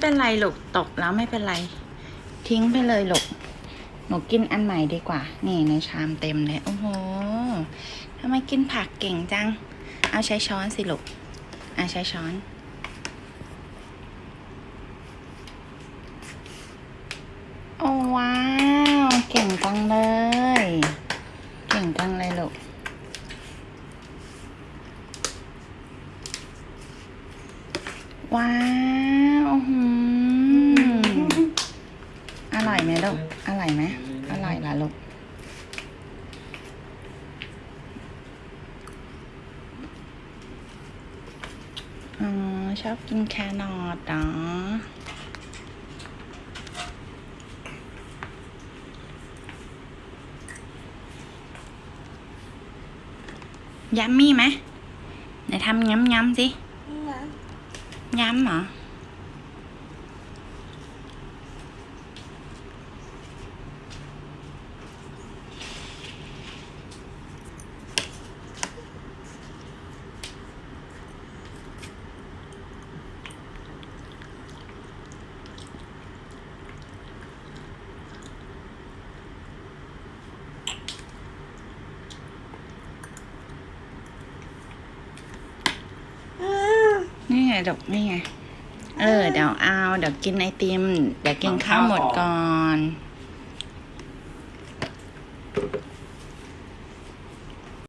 เป็นไรลูกตกแล้วไม่เป็นไร ทิ้งไปเลยลูกหนูกินอันใหม่ดีกว่า นี่ในชามเต็มเลย โอ้โหทำไมกินผักเก่งจัง เอาใช้ช้อนสิลูกเอะใช้ช้อนโอ้ว้าว เก่งจังเลย เก่งจังเลยลูกว้าวอื้อหือ อร่อยไหมลูกอร่อยไหมอร่อยล่ะลูกอ๋อชอบกินแครอทเหรอยัมมี่ไหมไหนทำย้ำย้ำๆสิย้ำเหรอ เนี่ยเดี๋ยวนี่ไง เออ เดี๋ยวเอา เดี๋ยวกินไอติม เดี๋ยวกินข้าวหมดก่อน